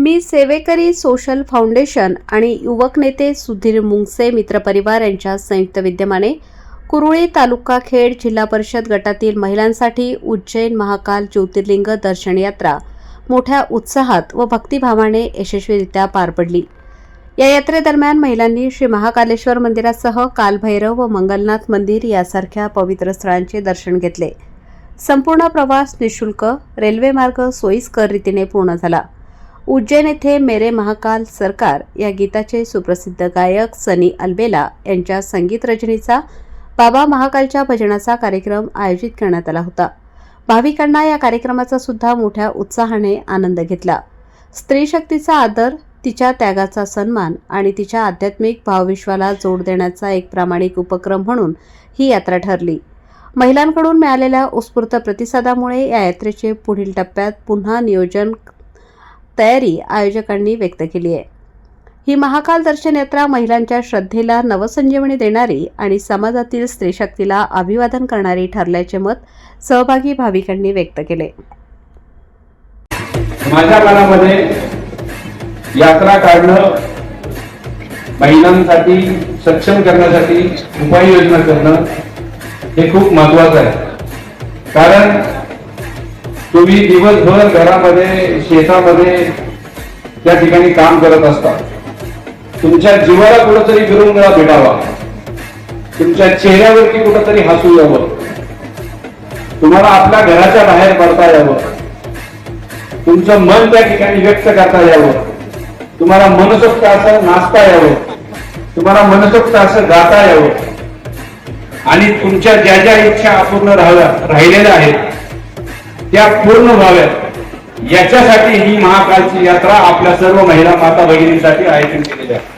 मी सेवेकरी social foundation आणि युवक नेते सुधीर मुंगसे मित्रपरिवार यांच्या संयुक्त विद्यमाने कुरुळी तालुका खेड जिल्हा परिषद गटातील महिलांसाठी उज्जैन महाकाल ज्योतिर्लिंग दर्शन यात्रा मोठ्या उत्साहात व भक्तिभावाने यशस्वीरित्या पार पडली. या यात्रेदरम्यान महिलांनी श्री महाकालेश्वर मंदिरासह कालभैरव व मंगलनाथ मंदिर यासारख्या पवित्र स्थळांचे दर्शन घेतले. संपूर्ण प्रवास निशुल्क रेल्वेमार्ग सोयीस्कर रीतीने पूर्ण झाला. उज्जैन येथे मेरे महाकाल सरकार या गीताचे सुप्रसिद्ध गायक सनी अल्बेला यांच्या संगीत रचनेचा बाबा महाकालच्या भजनाचा कार्यक्रम आयोजित करण्यात आला होता. भाविकांना या कार्यक्रमाचा सुद्धा मोठ्या उत्साहाने आनंद घेतला. स्त्री शक्तीचा आदर तिच्या त्यागाचा सन्मान आणि तिच्या आध्यात्मिक भावविश्वाला जोड देण्याचा एक प्रामाणिक उपक्रम म्हणून ही यात्रा ठरली. महिलांकडून मिळालेल्या उत्स्फूर्त प्रतिसादामुळे या यात्रेचे पुढील टप्प्यात पुन्हा नियोजन तयारी आयोजकांनी व्यक्त केली आहे. ही महाकाल दर्शन यात्रा महिलांच्या श्रद्धेला नवसंजीवनी देणारी आणि समाजातील स्त्रीशक्तीला अभिवादन करणारी ठरल्याचे मत सहभागी भाविकांनी व्यक्त केले. माझ्या मनामध्ये यात्रा काढणं महिलांसाठी सक्षम करण्यासाठी उपाययोजना करणं हे खूप महत्वाचं आहे. कारण तुम्ही दिवसभर घरामध्ये शेतामध्ये त्या ठिकाणी काम करत असता. तुमच्या जीवाला कुठंतरी विरंगुळा भेटावा. तुमच्या चेहऱ्यावरती कुठंतरी हसू यावं. तुम्हाला आपल्या घराच्या बाहेर पडता यावं. तुमचं मन त्या ठिकाणी व्यक्त करता यावं. तुम्हाला मनसोक्त असं नाचता यावं. तुम्हाला मनसोक्त असं गाता यावं. आणि तुमच्या ज्या ज्या इच्छा अपूर्ण राहाव्या राहिलेल्या आहेत त्या पूर्ण व्हाव्यात. याच्यासाठी ही महाकालची यात्रा आपल्या सर्व महिला माता भगिनींसाठी आयोजन केलेली आहे.